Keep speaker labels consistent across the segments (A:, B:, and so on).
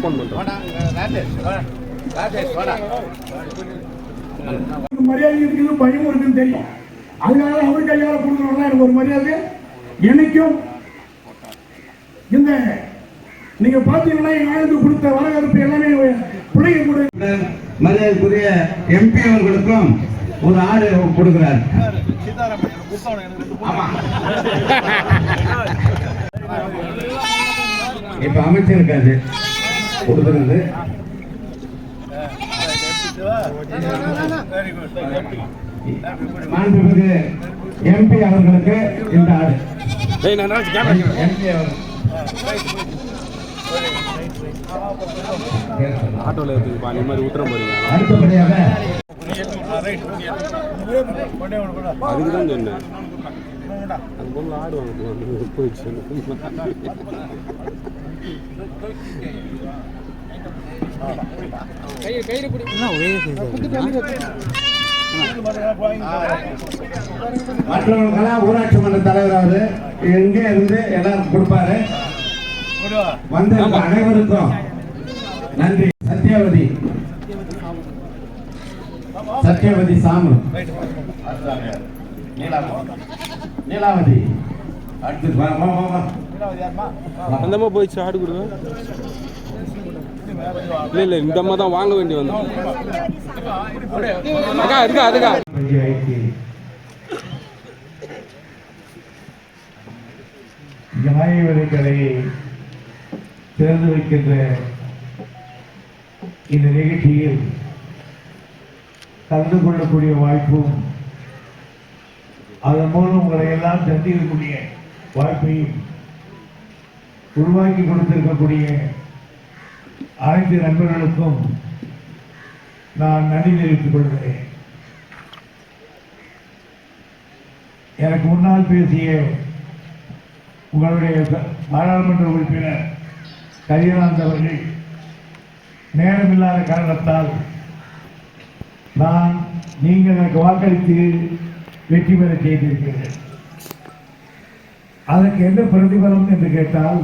A: Phone பண்ணுறேன் ராஜேஷ் வாடா ராஜேஷ் வாடா. மரியாதை இருக்குது பயமும் இருக்குன்னு தெரியும் அதனால அவர் கையால கொடுக்கணும்னா எனக்கு ஒரு மரியாதை என்னைக்கும். இந்த நீங்க பாத்தீங்கன்னா எங்க ஆளுக்கு கொடுத்த வரவேற்பு எல்லாமே பிள்ளைங்க கூட
B: மரியாதைக்குரிய எம்பி அவர்களுக்கும் ஒரு ஆடு கொடுக்கிறார். இப்ப அமைச்சிருக்காது அது மாண்புமிகு எம்பி அவர்களுக்கு இந்த ஆடு எம்பி அவர்
C: ஆட்டோவில் இருக்குதுப்பா இந்த மாதிரி உத்தரம் போறீங்க
B: அடுத்தபடியாக
C: அதுக்கு தான் சொன்னேன். அந்த பொண்ணு ஆடுவாங்க போயிடுச்சு
B: மற்றவங்களுக்கெல்லாம் ஊராட்சி மன்ற தலைவர் அவரு எங்கே இருந்து எல்லாரும் கொடுப்பாரு. வந்த அனைவருக்கும் நன்றி. சத்யாவதி. சத்யாவதி சாமு. நீலாவதி. அடுத்து
C: போயிடுச்சு ஆடு கொடுங்க. இல்லை இல்லை இந்த அம்மா தான் வாங்க வேண்டி வந்தோம். அக்கா இருக்கா அதுக்கா
B: நியாய விலைக்கடையை திறந்து வைக்கின்ற இந்த நிகழ்ச்சியில் கலந்து கொள்ளக்கூடிய வாய்ப்பும் அதன் மூலம் உங்களை எல்லாம் சந்திக்கக்கூடிய வாய்ப்பையும் உருவாக்கி கொடுத்திருக்கக்கூடிய அனைத்து நண்பர்களுக்கும் நான் நன்றி தெரிவித்துக் கொள்கிறேன். எனக்கு முன்னால் பேசிய உங்களுடைய பாராளுமன்ற உறுப்பினர் கரியநாத் அவர்கள் நேரமில்லாத காரணத்தால் நான் நீங்கள் எனக்கு வாக்களித்து வெற்றி பெற செய்திருக்கிறேன். அதற்கு என்ன பிரதிபலம் என்று கேட்டால்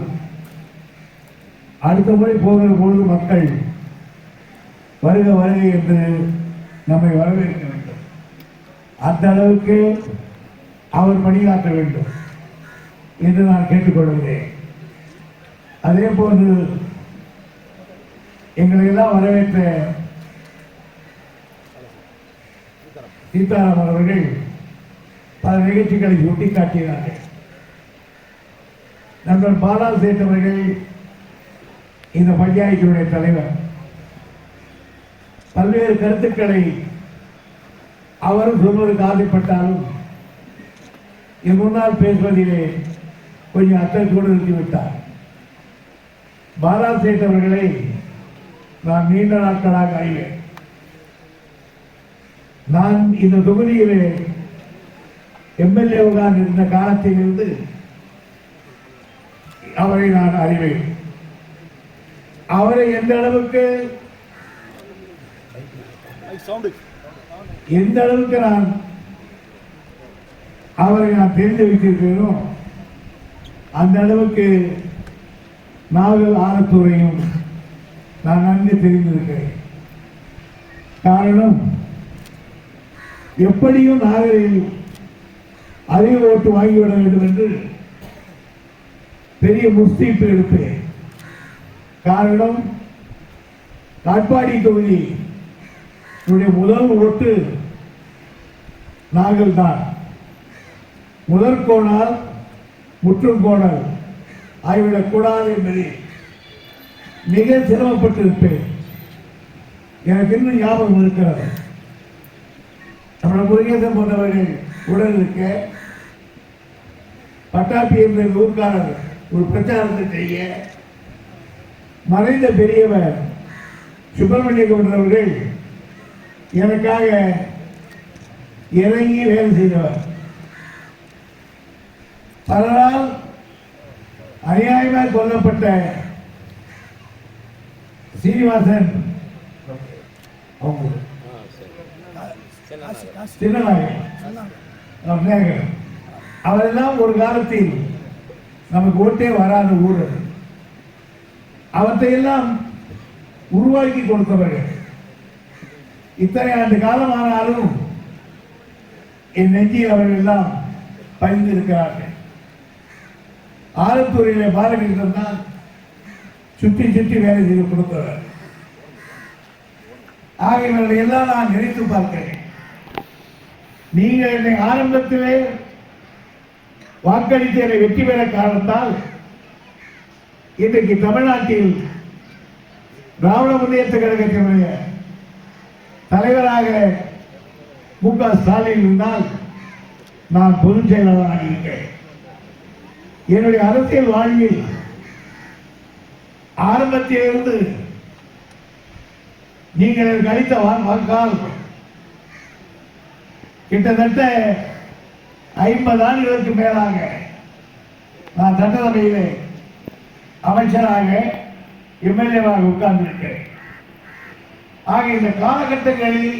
B: அடுத்த முறை போகிற பொழுது மக்கள் வருக வருக என்று நம்மை வரவேற்க வேண்டும். அந்த அளவுக்கு அவர் பணியாற்ற வேண்டும் என்று நான் கேட்டுக்கொள்கிறேன். அதே போன்று எங்களை எல்லாம் வரவேற்ற சீதாராம் அவர்கள் பல நிகழ்ச்சிகளை சுட்டிக்காட்டினார்கள். நண்பர் பாலா சேட் அவர்கள் இந்த பஞ்சாயத்தினுடைய தலைவர். பல்வேறு கருத்துக்களை அவரும் சொல்வதற்கு ஆசைப்பட்டாலும் என் முன்னால் பேசுவதிலே கொஞ்சம் அத்தத்தோடு நிறுத்திவிட்டார். பாலா சேட் அவர்களை நான் நீண்ட நாட்களாக அறிவேன். நான் இந்த தொகுதியிலே எம்எல்ஏவாக இருந்த காலத்திலிருந்து அவரை நான் அறிவேன். அவரை எந்த அளவுக்கு எந்த அளவுக்கு நான் அவரை நான் தெரிந்து வைத்திருக்கிறேனோ அந்த அளவுக்கு நாவல் ஆரத்துறையும் நான் நன்கு தெரிந்திருக்கிறேன். காரணம் எப்படியும் நாகரில் அதிக ஓட்டு வாங்கிவிட வேண்டும் என்று பெரிய முஸ்தீப்பு எடுப்பேன். காரணம் காட்பாடி தொகுதி என்னுடைய முதல் ஓட்டு நாங்கள் தான். முதற் கோணால் முற்றும் கோணல் ஆகிவிடக்கூடாது என்பதை மிக சிரமப்பட்டிருப்பேன். எனக்கு இன்னும் ஞாபகம் இருக்கிறது. நம்மளை முருகேசன் போன்றவர்கள் உடல் இருக்க பட்டாப்பி என்ற ஊர்க்காரர் ஒரு பிரச்சாரத்தை செய்ய மறைந்த பெரியவர் சுப்பிரமணிய கவுண்டர் அவர்கள் எனக்காக இறங்கி வேலை செய்தவர். பலரால் அநியாயமாக கொல்லப்பட்ட சீனிவாசன் அவங்க அவரெல்லாம் ஒரு காலத்தில் நமக்கு ஓட்டே வராத ஊர் அது. அவற்றையெல்லாம் உருவாக்கி கொடுத்தவர்கள். இத்தனை ஆண்டு காலம் ஆனாலும் என் நெஞ்சில் அவர்கள் எல்லாம் பயந்திருக்கிறார்கள் ஆலத்தூரிலே பாலகிருஷ்ணன் தான் சுற்றி சுற்றி வேலை செய்து கொடுத்தவர். ஆகியவர்களை எல்லாம் நான் நினைத்து பார்க்கிறேன். நீங்கள் என்னை ஆரம்பத்திலே வாக்களித்து என்னை வெற்றி பெற காரணத்தால் இன்றைக்கு தமிழ்நாட்டில் திராவிட முன்னேற்ற கழகத்தினுடைய தலைவராக மு க ஸ்டாலின் இருந்தால் நான் பொதுச் செயலாளராக இருக்கிறேன் என்னுடைய அரசியல் வாழ்வில் ஆரம்பத்திலிருந்து நீங்கள் எனக்கு அளித்த வாக்கால் கிட்டத்தட்ட ஐம்பது ஆண்டுகளுக்கு மேலாக நான் சட்டசபையிலே அமைச்சராக எம்எல்ஏவாக உட்கார்ந்திருக்கிறேன். ஆக இந்த காலகட்டங்களில்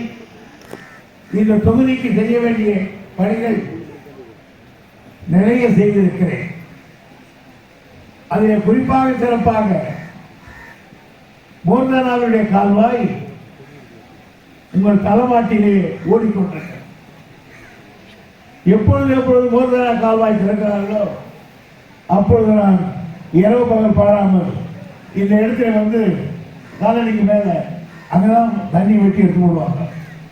B: இந்த தொகுதிக்கு செய்ய வேண்டிய பணிகள் நிறைய செய்திருக்கிறேன். அதில் குறிப்பாக சிறப்பாக மோர்தனாருடைய கால்வாய் உங்கள் தலைமாட்டிலே ஓடிக்கொண்டிருக்கிறது. எப்பொழுது எப்பொழுது மோர்தனா கால்வாய் திறக்கிறார்களோ அப்பொழுது நான் இரவு பகல் பாராமல் இந்த இடத்துல வந்து காலனிக்கு மேலே அங்கேதான் தண்ணி வெட்டி எடுத்து போடுவாங்க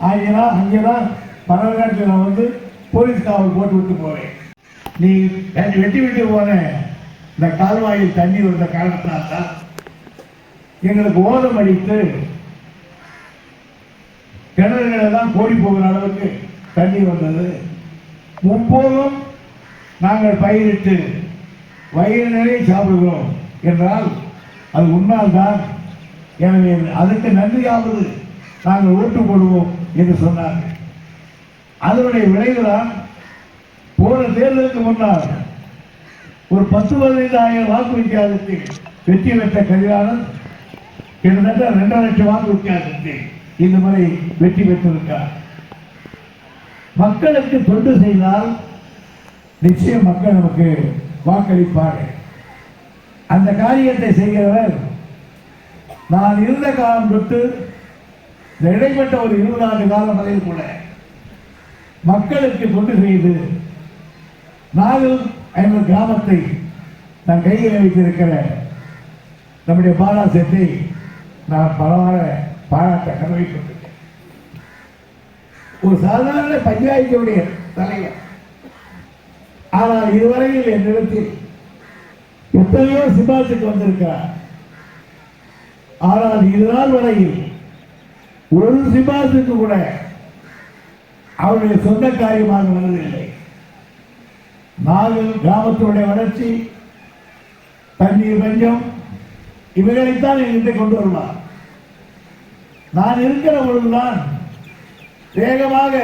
B: ஆகியதான் அங்கேதான் பல நேரத்தில் நான் வந்து போலீஸ் காவல் போட்டு விட்டு போவேன். நீ வெட்டி வெட்டி போனேன் இந்த கால்வாயில் தண்ணி வந்த காரணத்தால் தான் எங்களுக்கு ஓதம் அடித்து கிணறுகளை தான் கோடி போகிற அளவுக்கு தண்ணி வந்தது. முப்போதும் நாங்கள் பயிரிட்டு வயிறு நிறைய சாப்பிடுகிறோம். என்றால் அது உண்மையால் தான் எனவே அதுக்கு நன்றியாவது நாங்கள் ஓட்டு போடுவோம் என்று சொன்னார்கள் அதனுடைய விளைவுதான் போன தேர்தலுக்கு முன்னால் ஒரு பத்து பதினைந்து ஆயிரம் வாக்கு வித்தியாசத்தை வெற்றி பெற்ற கதிரானந்த் கிட்டத்தட்ட ரெண்டரை லட்சம் வாக்கு வித்தியாசத்தை இந்த முறை வெற்றி பெற்றிருக்கார் மக்களுக்கு தொண்டு செய்தால் நிச்சயம் மக்கள் நமக்கு வாக்களிப்பார்கள். அந்த காரியத்தை செய்கிறவர் நான் இருந்த காலம் தொட்டு இந்த இடைப்பட்ட ஒரு இருபது ஆண்டு காலம் வரையில் கூட மக்களுக்கு தொண்டு செய்து நானும் ஐம்பது கிராமத்தை நான் கையில் வைத்திருக்கிற நம்முடைய பாலா நான் பலவார பாராட்ட கடமைப்பட்டிருக்கேன். ஒரு சாதாரண பஞ்சாயத்துடைய தலைவர் ஆனால் இதுவரையில் என்னிடத்தில் எத்தனையோ சிபாசுக்கு வந்திருக்கிறார் ஆனால் இதுநாள் வரையில் ஒரு சிபாசுக்கு கூட அவருடைய சொந்த காரியமாக வந்ததில்லை. நாலு கிராமத்தினுடைய வளர்ச்சி தண்ணீர் பஞ்சம் இவைகளைத்தான் என்கிட்ட கொண்டு வருவார். நான் இருக்கிற பொழுதுதான் வேகமாக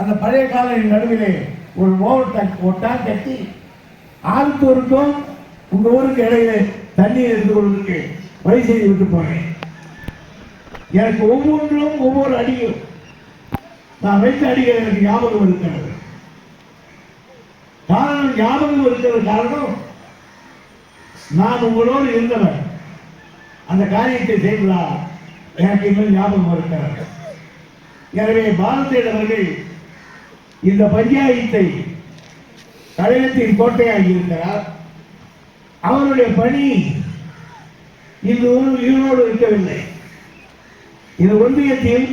B: அந்த பழைய கால நடுவிலே ஒரு ஓவர் டேங்க் ஒரு கட்டி ஆழ்த்தூருக்கும் உங்க ஊருக்கு இடையில தண்ணீர் இருந்து கொள்வதற்கு வழி செய்து விட்டு போறேன். எனக்கு ஒவ்வொன்றும் ஒவ்வொரு அடியும். நான் வைத்த அடிகள் எனக்கு ஞாபகம் இருக்கிறது. காரணம் ஞாபகம் இருக்கிற காரணம் நான் உங்களோடு இருந்தவன். அந்த காரியத்தை செய்ததால் எனக்கு இன்னும் ஞாபகம் இருக்கிறார்கள் எனவே பாரதிய அவர்கள் இந்த பஞ்சாயத்தை தலையத்தின் கோட்டையாக இருக்கிறார். அவருடைய பணி இது ஒரு ஈரோடு இருக்கவில்லை. இது ஒன்றியத்தில்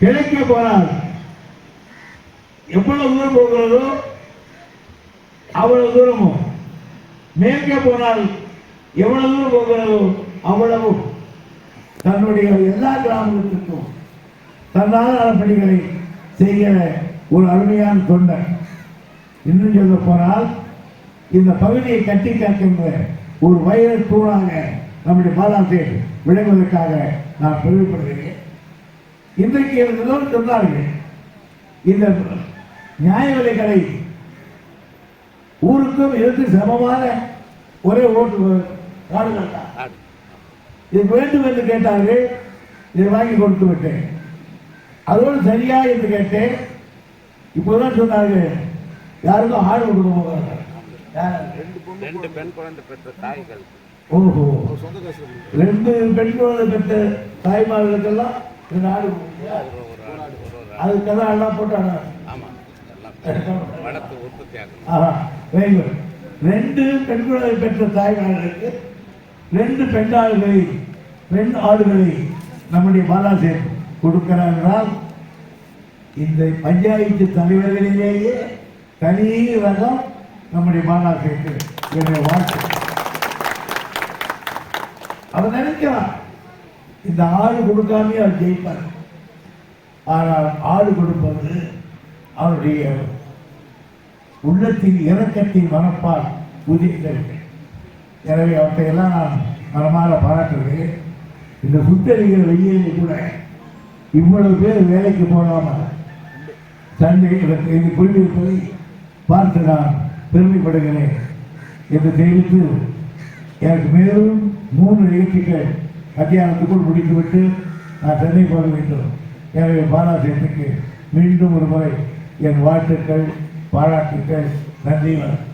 B: கிடைக்க போனால் எவ்வளவு தூரம் போகிறதோ அவ்வளவு தூரமும் மேற்கே போனால் எவ்வளவு தூரம் போகிறதோ அவ்வளவும் தன்னுடைய எல்லா கிராமத்திற்கும் தன்னால் பணிகளை செய்கிற ஒரு அருமையான தொண்டர். இன்னும் சொல்ல போனால் இந்த பகுதியை கட்டி காக்கின்ற ஒரு வைர தூணாக நம்முடைய பாலாசேர் விளங்குவதற்காக நான் பெருமைப்படுகிறேன். இன்றைக்கு ஏதோ சொன்னார்கள் இந்த நியாய விலை கடை ஊருக்கும் இதற்கு சமமான ஒரே ஓட்டு காடுகள் தான். இது வேண்டும் என்று கேட்டார்கள் இதை வாங்கி கொடுத்து விட்டேன். அதோடு சரியா என்று கேட்டேன். இப்போதான் சொன்னார்கள் யாருக்கும் ஆடு கொடுக்க போகிறாங்க?
D: ரெண்டு பெண் குழந்தை பெற்ற தாய்கள்.
B: ஓஹோ. ரெண்டு பெண் குழந்தை பெற்ற தாய்மார்களுக்கெல்லாம் ரெண்டு ஆடு? அதுக்கெல்லாம் எல்லாம் போட்டாங்க வெரி குட் ரெண்டு பெண் குழந்தை பெற்ற தாய்மார்களுக்கு ரெண்டு பெண் ஆடுகளை பெண் ஆடுகளை நம்முடைய பாலாசேன் கொடுக்கிறார் என்றால் இந்த பஞ்சாயத்து தலைவர்களிலேயே தனி ரகம் நம்முடைய பாலாசேக்கு என்னுடைய வாழ்க்கை அவன் நினைக்கிறான் இந்த ஆடு கொடுக்காமே அவர் ஜெயிப்பார். ஆனால் ஆடு கொடுப்பது அவருடைய உள்ளத்தின் இறக்கத்தின் மனப்பால் உதித்தது எனவே அவற்றையெல்லாம் நான் மனமாற பாராட்டுகிறேன். இந்த சுத்தறிகிற வெயிலில் கூட இவ்வளவு பேர் வேலைக்கு போகாமல் சண்டை இது புரிந்திருப்பதை பார்த்து நான் பெருமைப்படுகிறேன் என்று தெரிவித்து எனக்கு மேலும் மூன்று நிகழ்ச்சிகள் மத்தியானத்துக்குள் முடித்துவிட்டு நான் சென்னை போக வேண்டும். எனவே பாலாசேத்துக்கு மீண்டும் ஒரு முறை என் வாழ்த்துக்கள் பாராட்டுக்கள் நன்றி வணக்கம்